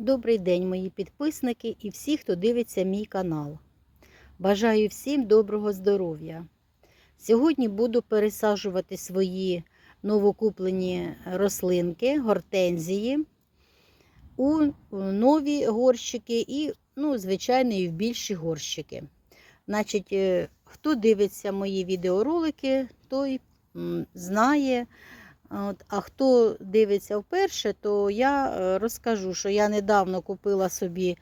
Добрий день, мої підписники і всі, хто дивиться мій канал. Бажаю всім доброго здоров'я. Сьогодні буду пересаджувати свої новокуплені рослинки, гортензії у нові горщики і, ну, звичайно, і в більші горщики. Значить, е, хто дивиться мої відеоролики, той знає. От, а хто дивиться вперше, то я е, розкажу, що я недавно купила собі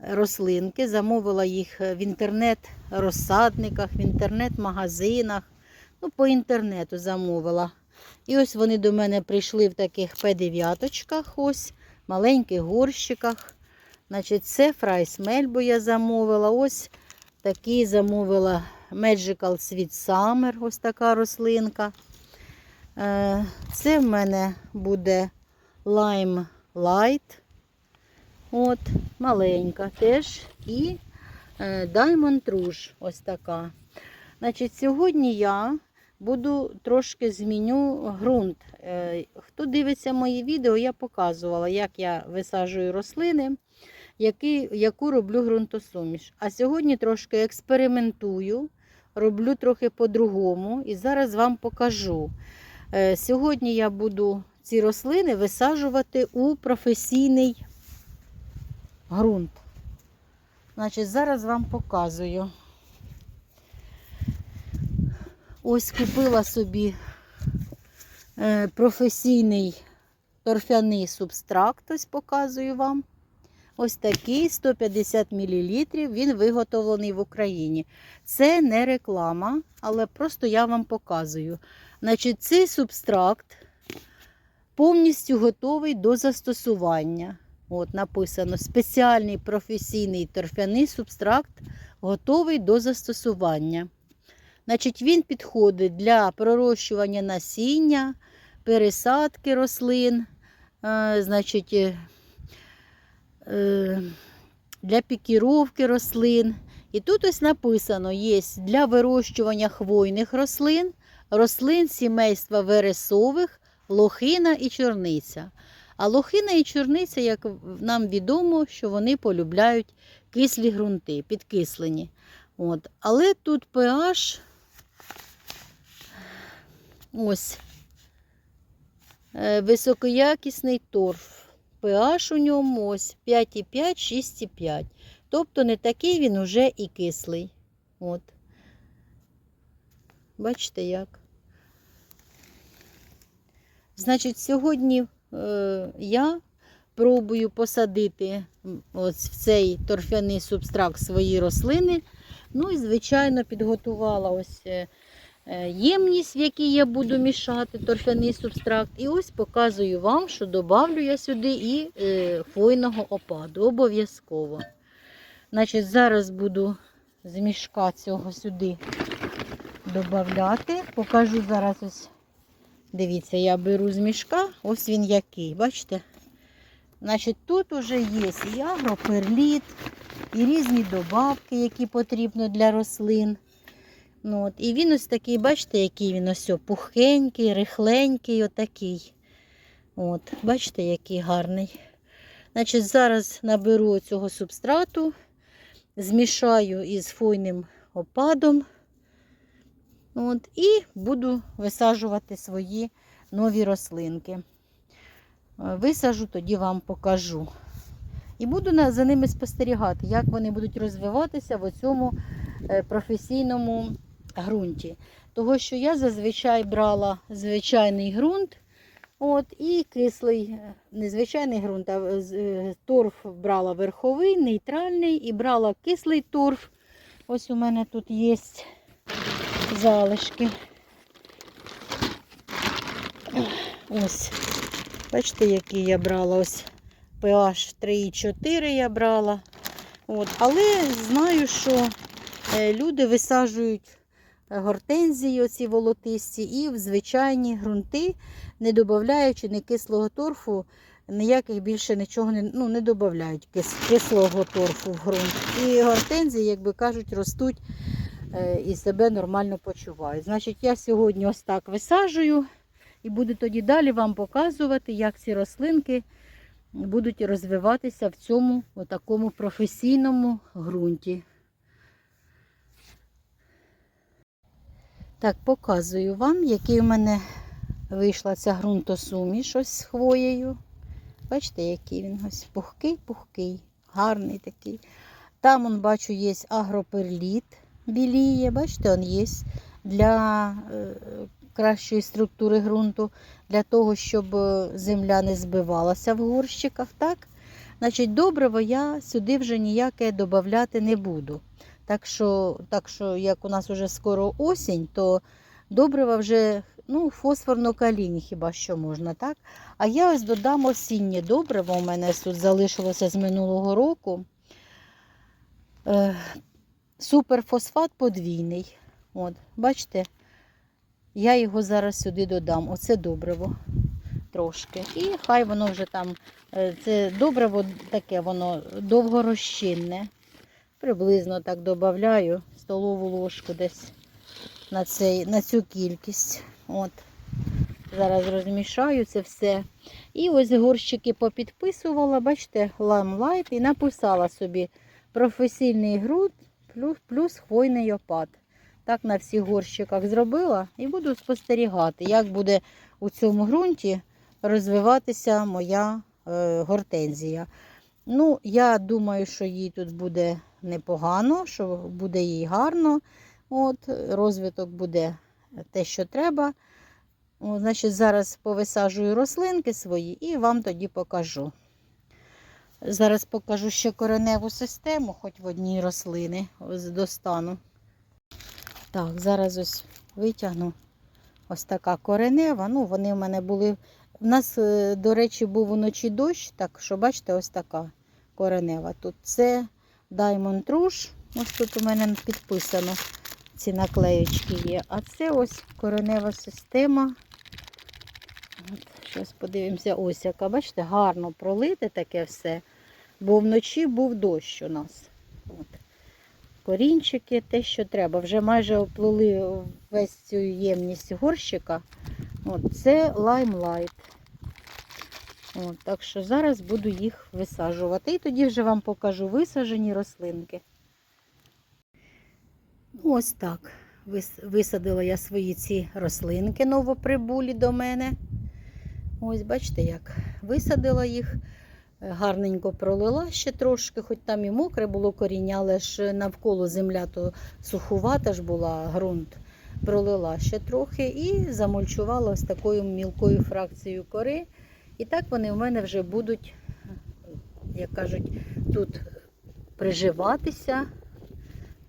рослинки, замовила їх в інтернет-розсадниках, в інтернет-магазинах. Ну, по інтернету замовила. І ось вони до мене прийшли в таких П9, ось, маленьких горщиках. Значить, це Фрайс Мельбо я замовила. Ось такі замовила Magical Sweet Summer, ось така рослинка. Е, Це в мене буде Lime Light. От, маленька теж. І е, Diamond Rouge, ось така. Значить, Сьогодні я буду трошки зміню ґрунт. Е, Хто дивиться мої відео, я показувала, як я висаджую рослини, який, яку роблю ґрунтосуміш. А сьогодні трошки експериментую, роблю трохи по-другому і зараз вам покажу. Е, Сьогодні я буду ці рослини висаджувати у професійний ґрунт. Значить, зараз вам показую. Ось купила собі е, професійний торфяний субстракт, ось показую вам. Ось такий 150 мл, він виготовлений в Україні. Це не реклама, але просто я вам показую. Значить, цей субстракт повністю готовий до застосування. От написано спеціальний професійний торфяний субстракт готовий до застосування. Значить, Він підходить для пророщування насіння, пересадки рослин, е, значить, для пікіровки рослин. І тут ось написано: є для вирощування хвойних рослин, рослин сімейства вересових, лохина і чорниця. А лохина і чорниця, як нам відомо, що вони полюбляють кислі ґрунти, підкислені. От. Але тут pH ось е, високоякісний торф. pH у ньому ось 5,5, 6,5. Тобто не такий він уже і кислий. От. Бачите як? Значить, сьогодні е, я пробую посадити ось в цей торфяний субстракт свої рослини. Ну і, звичайно, підготувала ось е, ємність, в якій я буду мішати торфяний субстракт. І ось показую вам, що додавлю я сюди і е, хвойного опаду. Обов'язково. Значить, зараз буду з мішка цього сюди додати. Покажу зараз ось. Дивіться, я беру з мішка, ось він який, бачите? Значить, тут вже є і агроперліт, і різні добавки, які потрібно для рослин. Ну, от. І він ось такий, бачите, який він ось пухенький, рихленький, отакий. От, Бачите, який гарний. Значить, Зараз наберу цього субстрату, змішаю із фойним опадом. От, І буду висаджувати свої нові рослинки. Е, Висажу, тоді вам покажу. І буду за ними спостерігати, як вони будуть розвиватися в цьому професійному ґрунті. Того, що я зазвичай брала звичайний ґрунт, от, і кислий, е, не звичайний ґрунт, а е, торф брала верховий, нейтральний і брала кислий торф. Ось у мене тут є залишки. Ось, бачите, які я брала. Ось pH 3,4 я брала. От. Але знаю, що е, люди висаджують гортензії, оці волотисті, і в звичайні ґрунти, не додаючи ні кислого торфу, ніяких більше нічого не, ну, не додають кис, кислого торфу в ґрунт. І гортензії, як би кажуть, ростуть е, і себе нормально почувають. Значить, я сьогодні ось так висаджую і буду тоді далі вам показувати, як ці рослинки будуть розвиватися в цьому такому професійному ґрунті. Так, показую вам, який у мене вийшла ця ґрунтосуміш ось з хвоєю. Бачите, який він ось пухкий-пухкий, гарний такий. Там, он, бачу, є агроперліт біліє. Бачите, він є для е, кращої структури ґрунту, для того, щоб е, земля не збивалася в горщиках. Так? Значить, добриво я сюди вже ніяке додати не буду. Так що, так що, як у нас вже скоро осінь, то добрива вже ну, фосфорно-калійні хіба що можна, так? А я ось додам осіннє добриво. У мене тут залишилося з минулого року. Е, суперфосфат подвійний. От, бачите, я його зараз сюди додам. Оце добриво трошки. І хай воно вже там, е, це добриво таке, воно довгорозчинне. Приблизно так додаю столову ложку десь на, цей, на цю кількість. От. Зараз розмішаю це все. І ось горщики попідписувала, бачите, ламлайт і написала собі професійний ґрунт плюс, плюс хвойний опад. Так на всіх горщиках зробила і буду спостерігати, як буде у цьому ґрунті розвиватися моя е, гортензія. Ну, я думаю, що їй тут буде непогано, що буде їй гарно. От, Розвиток буде те, що треба. О, значить, Зараз повисаджую рослинки свої і вам тоді покажу. Зараз покажу ще кореневу систему, хоч в одній рослини ось достану. Так, зараз ось витягну ось така коренева. Ну, вони в мене були. У нас, е, до речі, був уночі дощ, так що, бачите, ось така коренева. Тут це Diamond Rouge. Ось тут у мене підписано ці наклеєчки є. А це ось коренева система. От, Зараз подивимося, ось яка, бачите, гарно пролите таке все. Бо вночі був дощ у нас. От. Корінчики, те, що треба. Вже майже оплили весь цю ємність горщика. От, Це лаймлайт. От, так що зараз буду їх висаджувати. І тоді вже вам покажу висаджені рослинки. Ось так. Висадила я свої ці рослинки новоприбулі до мене. Ось, бачите, як висадила їх, гарненько пролила ще трошки, хоч там і мокре було коріння, але ж навколо земля то сухувата ж була, ґрунт. Пролила ще трохи і замульчувала ось такою мілкою фракцією кори. І так вони у мене вже будуть, як кажуть, тут приживатися,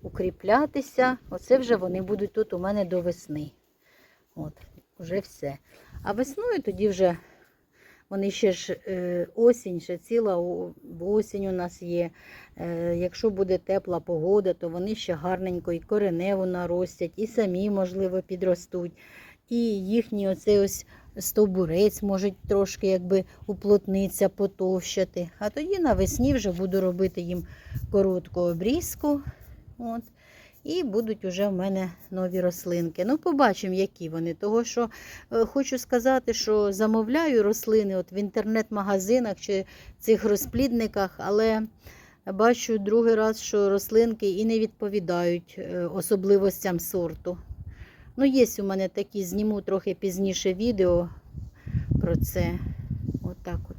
укріплятися. Оце вже вони будуть тут у мене до весни. От, вже все. А весною тоді вже вони ще ж е, осінь, ще ціла осінь у нас є. Е, якщо буде тепла погода, то вони ще гарненько і кореневу наростять, і самі, можливо, підростуть. І їхній оцей ось стовбурець може трошки якби уплотнитися, потовщати. А тоді навесні вже буду робити їм коротку обрізку. От. І будуть вже в мене нові рослинки. Ну, побачимо, які вони. Того, що е, хочу сказати, що замовляю рослини от в інтернет-магазинах чи цих розплідниках, але бачу другий раз, що рослинки і не відповідають е, особливостям сорту. Ну, є у мене такі, зніму трохи пізніше відео про це. Отак от.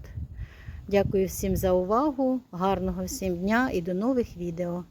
Дякую всім за увагу, гарного всім дня і до нових відео.